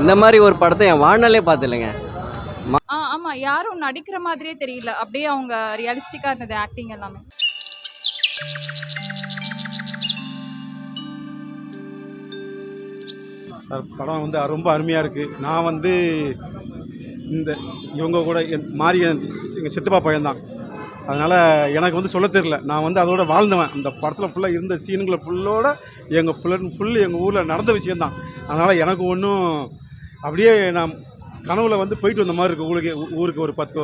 இந்த மாதிரி ஒரு படத்தை என் வாழ்நாளே பார்த்துலங்க ஆ ஆமாம் யாரும் நடிக்கிற மாதிரியே தெரியல. அப்படியே அவங்க ரியலிஸ்டிக்காக இருந்தது ஆக்டிங் எல்லாமே. சார் படம் வந்து ரொம்ப அருமையாக இருக்குது நான் வந்து இந்த இவங்க கூட என் மாறி எங்கள் சித்தப்பா பையன்தான். அதனால் எனக்கு வந்து சொல்ல தெரியல. நான் வந்து அதோட வாழ்ந்தவன். அந்த படத்தில் ஃபுல்லாக இருந்த சீனுங்களை ஃபுல்லோட எங்கள் ஃபுல் அண்ட் ஃபுல் எங்கள் ஊரில் நடந்த விஷயந்தான் அதனால் எனக்கு ஒன்றும் அப்படியே நான் கனவுல வந்து போயிட்டு வந்த மாதிரி இருக்குது ஊருக்கு ஊருக்கு ஒரு பத்து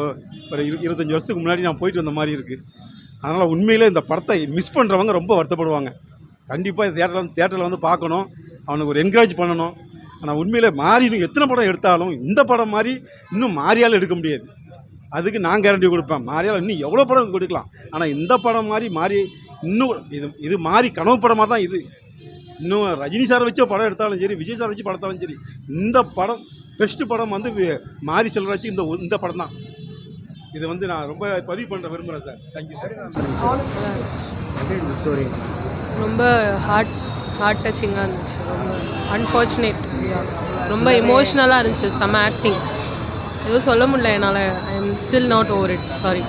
ஒரு இரு இருபத்தஞ்சி வருஷத்துக்கு முன்னாடி நான் போயிட்டு வந்த மாதிரி இருக்குது அதனால் உண்மையிலே இந்த படத்தை மிஸ் பண்ணுறவங்க ரொம்ப வருத்தப்படுவாங்க. கண்டிப்பாக தேட்டரில் வந்து தேட்டரில் வந்து பார்க்கணும். அவனுக்கு ஒரு என்கரேஜ் பண்ணணும். ஆனால் உண்மையிலே மாறி இன்னும் எத்தனை படம் எடுத்தாலும் இந்த படம் மாதிரி இன்னும் மாறியால் எடுக்க முடியாது. அதுக்கு நான் கேரண்டி கொடுப்பேன். மாறியால் இன்னும் எவ்வளோ படம் கொடுக்கலாம் ஆனால் இந்த படம் மாதிரி மாறி இன்னும் இது இது மாறி கனவு படமாக தான் இது. இன்னும் ரஜினி சாரை வச்சு படம் எடுத்தாலும் சரி விஜய் சார் வச்சு படத்தாலும் சரி இந்த படம் பெஸ்ட்டு படம் வந்து மாரி செல்வராஜ் இந்த இந்த படம் தான். இது வந்து நான் ரொம்ப பதிவு பண்ண விரும்புகிறேன் சார். தேங்க்யூ சார் ரொம்ப ஹார்ட் ஹார்ட் டச்சிங்காக இருந்துச்சு. ரொம்ப அன்ஃபார்ச்சுனேட் ரொம்ப இமோஷ்னலாக இருந்துச்சு செம்ம ஆக்டிங் எதுவும் சொல்ல முடியல என்னால். I am still not over it sorry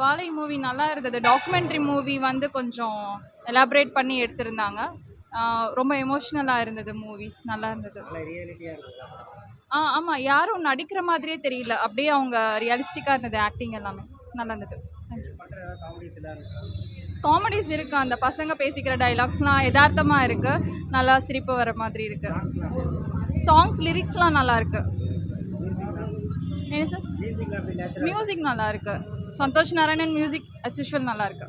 Vaazhai movie நல்லா இருந்தது. டாக்குமெண்ட்ரி மூவி வந்து கொஞ்சம் எலாபரேட் பண்ணி எடுத்திருந்தாங்க. ரொம்ப எமோஷ்னலாக இருந்தது மூவிஸ் நல்லா இருந்தது. ஆ ஆமாம் யாரும் நடிக்கிற மாதிரியே தெரியல. அப்படியே அவங்க ரியலிஸ்டிக்காக இருந்தது ஆக்டிங் எல்லாமே. நல்லா இருந்தது. காமெடிஸ் இருக்கு? அந்த பசங்க பேசிக்கிற டைலாக்ஸ்லாம் யதார்த்தமாக இருக்கு. நல்லா சிரிப்பு வர மாதிரி இருக்கு. சாங்ஸ் லிரிக்ஸ்லாம் நல்லா இருக்கு. என்ன சார் மியூசிக் நல்லா இருக்கு Santhosh Narayanan music as usual நல்லா இருக்கு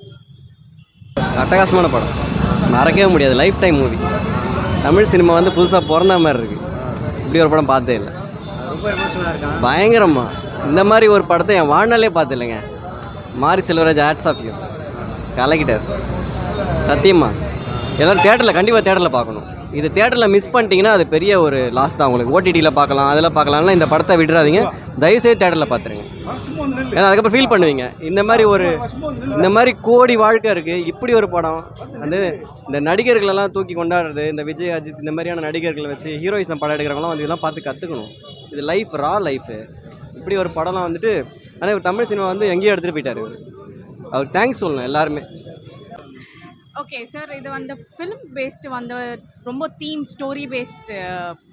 அட்டகாசமான படம். மறக்கவே முடியாது. Life time movie Tamil cinema வந்து புதுசாக பிறந்த மாதிரி இருக்குது இப்படி ஒரு படம் பார்த்தே இல்லை. பயங்கரமா. இந்த மாதிரி ஒரு படத்தை என் வாழ்நாளே பார்த்துலங்க Mari Selvaraj hats off you கலக்கிட்டார். சத்தியமா. எல்லோரும் தேட்டரில் கண்டிப்பாக தேட்டரில் பார்க்கணும். இது தேட்டரில் மிஸ் பண்ணிட்டீங்கன்னா அது பெரிய ஒரு லாஸ் தான். உங்களுக்கு ஓடிடியில் பார்க்கலாம் அதில் பார்க்கலாம்னா இந்த படத்தை விட்டுறாதீங்க. தயவுசெய்து தேட்டரில் பார்த்துருங்க. ஏன்னா அதுக்கப்புறம் ஃபீல் பண்ணுவீங்க. இந்த மாதிரி ஒரு இந்த மாதிரி கோடி வாழ்க்கை இருக்குது இப்படி ஒரு படம் வந்து இந்த நடிகர்களெல்லாம் தூக்கி கொண்டாடுறது இந்த விஜய் அஜித் இந்த மாதிரியான நடிகர்களை வச்சு ஹீரோயிசம் படம் எடுக்கிறவங்களாம் வந்து இதெல்லாம் பார்த்து கற்றுக்கணும் இது லைஃப் ரா லைஃபு இப்படி ஒரு படம்லாம் வந்துட்டு ஆனால் இவர் தமிழ் சினிமா வந்து எங்கேயோ எடுத்துகிட்டு போயிட்டார் அவர் தேங்க்ஸ் சொல்லணும் எல்லாருமே. ஓகே சார் இது வந்து ஃபிலிம் பேஸ்டு வந்து ரொம்ப தீம் ஸ்டோரி பேஸ்டு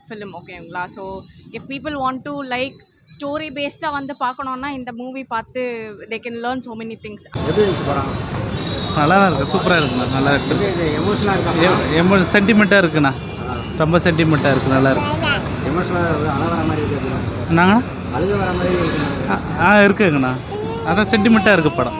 ஃபிலிம் ஓகேங்களா so if people want to like story பேஸ்டாக வந்து பார்க்கணுன்னா இந்த மூவி பார்த்து they can learn so many things நல்லா தான் இருக்கு சூப்பராக இருக்குண்ணா நல்லா இருக்கு. சென்டிமெண்ட்டாக இருக்குண்ணா. ரொம்ப சென்டிமெண்ட்டாக இருக்கு நல்லா இருக்கு. என்னங்கண்ணா? ஆ- ஆ இருக்குங்கண்ணா. அதான் சென்டிமெண்ட்டாக இருக்கு படம்.